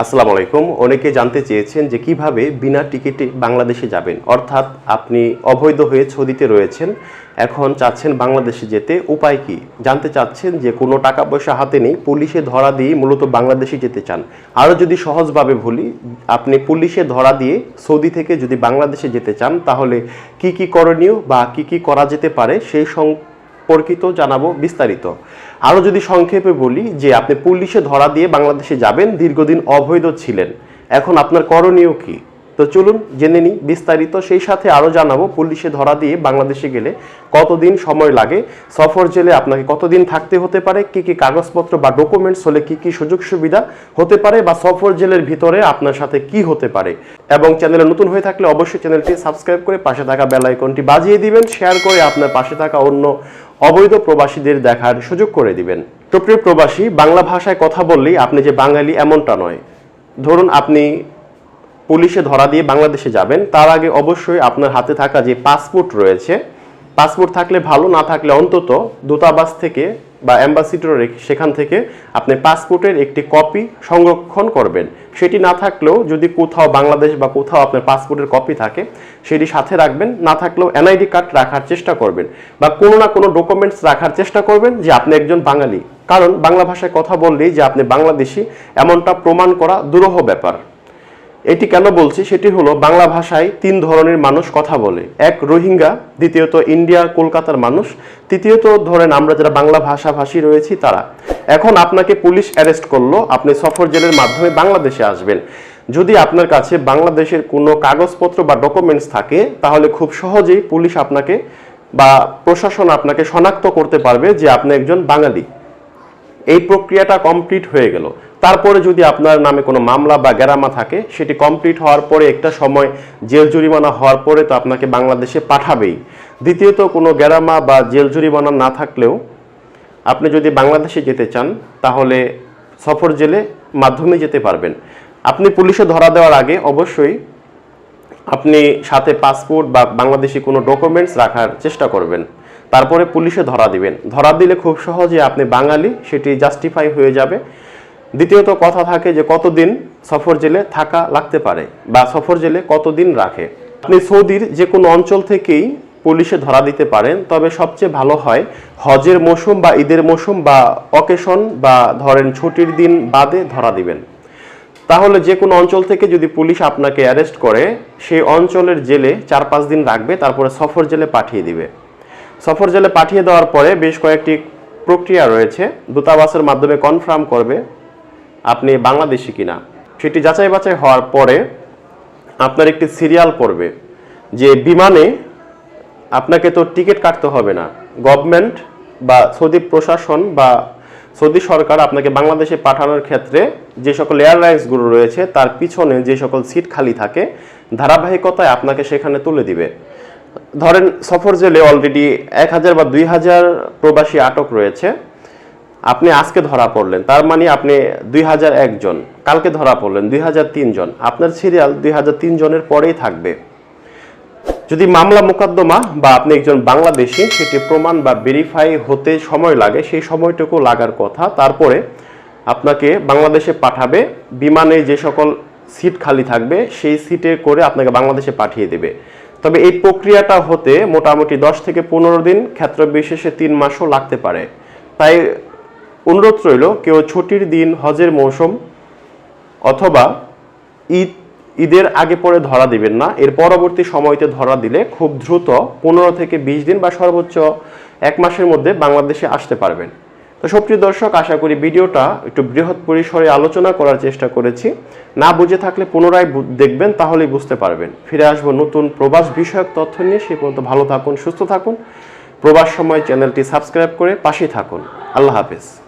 আসসালামু আলাইকুম। অনেকে জানতে চেয়েছেন যে কীভাবে বিনা টিকিটে বাংলাদেশে যাবেন। অর্থাৎ আপনি অবৈধ হয়ে সৌদিতে রয়েছেন। এখন চাচ্ছেন বাংলাদেশে যেতে। উপায় কি? জানতে চাচ্ছেন যে কোনো টাকা পয়সা হাতে নেই। পুলিশে ধরা দিয়ে মূলত বাংলাদেশে যেতে চান। আরও যদি সহজভাবে বলি, আপনি পুলিশে ধরা দিয়ে সৌদি থেকে যদি বাংলাদেশে যেতে চান, তাহলে কি কি করণীয় বা কি কি করা যেতে পারে? সেই সম্পর্কিত জানাব বিস্তারিত। আরও যদি সংক্ষেপে বলি যে আপনি পুলিশে ধরা দিয়ে বাংলাদেশে যাবেন, দীর্ঘদিন অবৈধ ছিলেন। এখন আপনার করণীয় কি? তো চলুন জেনে নিই বিস্তারিত। সেই সাথে আরও জানাব, পুলিশে ধরা দিয়ে বাংলাদেশে গেলে কতদিন সময় লাগে, সফর জেলে আপনাকে কতদিন থাকতে হতে পারে, কি কি কাগজপত্র বা ডকুমেন্টস হলে কি কি সুযোগ সুবিধা হতে পারে, বা সফর জেলের ভিতরে আপনার সাথে কি হতে পারে। এবং চ্যানেলে নতুন হয়ে থাকলে অবশ্যই চ্যানেলটি সাবস্ক্রাইব করে পাশে থাকা বেল আইকনটি বাজিয়ে দিবেন শেয়ার করে আপনার পাশে থাকা অন্য অবৈধ প্রবাসীদের দেখার সুযোগ করে দিবেন। তো প্রিয় প্রবাসী, বাংলা ভাষায় কথা বললেই আপনি যে বাঙালি এমনটা নয়। ধরুন আপনি পুলিশে ধরা দিয়ে বাংলাদেশে যাবেন, তার আগে অবশ্যই আপনার হাতে থাকা যে পাসপোর্ট রয়েছে, পাসপোর্ট থাকলে ভালো, না থাকলে অন্তত দূতাবাস থেকে বা অ্যাম্বাসিডর সেখান থেকে আপনি পাসপোর্টের একটি কপি সংরক্ষণ করবেন। সেটি না থাকলেও যদি কোথাও বাংলাদেশ বা কোথাও আপনার পাসপোর্টের কপি থাকে, সেটি সাথে রাখবেন, না থাকলেও এনআইডি কার্ড রাখার চেষ্টা করবেন বা কোনো না কোনো ডকুমেন্টস রাখার চেষ্টা করবেন যে আপনি একজন বাঙালি। কারণ বাংলা ভাষায় কথা বললেই যে আপনি বাংলাদেশি, এমনটা প্রমাণ করা দুরূহ ব্যাপার। এটি কেন বলছি? সেটি হলো বাংলা ভাষায় তিন ধরনের মানুষ কথা বলে। এক রোহিঙ্গা, দ্বিতীয়ত ইন্ডিয়া, কলকাতার মানুষ, তৃতীয়ত ধরেন আমরা যারা বাংলা ভাষাভাষী রয়েছি তারা। এখন আপনাকে পুলিশ অ্যারেস্ট করল, আপনি সফর জেলের মাধ্যমে বাংলাদেশে আসবেন। যদি আপনার কাছে বাংলাদেশের কোনো কাগজপত্র বা ডকুমেন্টস থাকে, তাহলে খুব সহজেই পুলিশ আপনাকে বা প্রশাসন আপনাকে শনাক্ত করতে পারবে যে আপনি একজন বাঙালি। এই প্রক্রিয়াটা কমপ্লিট হয়ে গেল। তারপরে যদি আপনার নামে কোনো মামলা বা গেরামা থাকে, সেটি কমপ্লিট হওয়ার পরে একটা সময় জেল জরিমানা হওয়ার পরে তো আপনাকে বাংলাদেশে পাঠাবেই। দ্বিতীয়ত কোনো গেরামা বা জেল জরিমানা না থাকলেও আপনি যদি বাংলাদেশে যেতে চান, তাহলে সফর জেলে মাধ্যমে যেতে পারবেন। আপনি পুলিশে ধরা দেওয়ার আগে অবশ্যই আপনি সাথে পাসপোর্ট বা বাংলাদেশি কোনো ডকুমেন্টস রাখার চেষ্টা করবেন। তারপরে পুলিশে ধরা দিবেন। ধরা দিলে খুব সহজে আপনি বাঙালি, সেটি জাস্টিফাই হয়ে যাবে। দ্বিতীয়ত কথা থাকে যে কতদিন সফর জেলে থাকা লাগতে পারে বা সফর জেলে কতদিন রাখে। আপনি সৌদির যে কোনো অঞ্চল থেকেই পুলিশে ধরা দিতে পারেন, তবে সবচেয়ে ভালো হয় হজের মৌসুম বা ঈদের মৌসুম বা অকেশন বা ধরেন ছুটির দিন বাদে ধরা দিবেন। তাহলে যে কোনো অঞ্চল থেকে যদি পুলিশ আপনাকে অ্যারেস্ট করে সেই অঞ্চলের জেলে চার পাঁচ দিন রাখবে, তারপরে সফর জেলে পাঠিয়ে দিবে। সফর জেলে পাঠিয়ে দেওয়ার পরে বেশ কয়েকটি প্রক্রিয়া রয়েছে। দূতাবাসের মাধ্যমে কনফার্ম করবে আপনি বাংলাদেশি কিনা? সেটি যাচাই বাছাই হওয়ার পরে আপনার একটি সিরিয়াল পড়বে, যে বিমানে আপনাকে তো টিকিট কাটতে হবে না। গভর্নমেন্ট বা সৌদি প্রশাসন বা সৌদি সরকার আপনাকে বাংলাদেশে পাঠানোর ক্ষেত্রে যে সকল এয়ারলাইন্সগুলো রয়েছে, তার পিছনে যে সকল সিট খালি থাকে, ধারাবাহিকতায় আপনাকে সেখানে তুলে দিবে। ধরেন সফর জেলে অলরেডি এক হাজার বা দুই হাজার প্রবাসী আটক রয়েছে। আপনি আজকে ধরা পড়লেন, তার মানে আপনি দুই হাজার একজন কালকে ধরা পড়লেন দুই হাজার তিনজন আপনার সিরিয়াল দুই হাজার তিন জনের পরেই থাকবে। যদি মামলা মোকদ্দমা বা আপনি একজন বাংলাদেশি, সেটি প্রমাণ বা ভেরিফাই হতে সময় লাগে, সেই সময়টুকু লাগার কথা। তারপরে আপনাকে বাংলাদেশে পাঠাবে, বিমানে যে সকল সিট খালি থাকবে, সেই সিটে করে আপনাকে বাংলাদেশে পাঠিয়ে দেবে। তবে এই প্রক্রিয়াটা হতে মোটামুটি দশ থেকে পনেরো দিন ক্ষেত্র বিশেষে তিন মাসও লাগতে পারে। তাই অনুরোধ রইল, কেউ ছুটির দিন, হজের মৌসুম অথবা ঈদ, ঈদের আগে পরে ধরা দিবেন না। এর পরবর্তী সময়তে ধরা দিলে খুব দ্রুত পনেরো থেকে বিশ দিন বা সর্বোচ্চ এক মাসের মধ্যে বাংলাদেশে আসতে পারবেন। তো সপ্রিয় দর্শক, আশা করি ভিডিওটা একটু বৃহৎ পরিসরে আলোচনা করার চেষ্টা করেছি। না বুঝে থাকলে পুনরায় দেখবেন, তাহলেই বুঝতে পারবেন। ফিরে আসব নতুন প্রবাস বিষয়ক তথ্য নিয়ে। সে পর্যন্ত ভালো থাকুন, সুস্থ থাকুন। প্রবাস সময় চ্যানেলটি সাবস্ক্রাইব করে পাশেই থাকুন। আল্লাহ হাফেজ।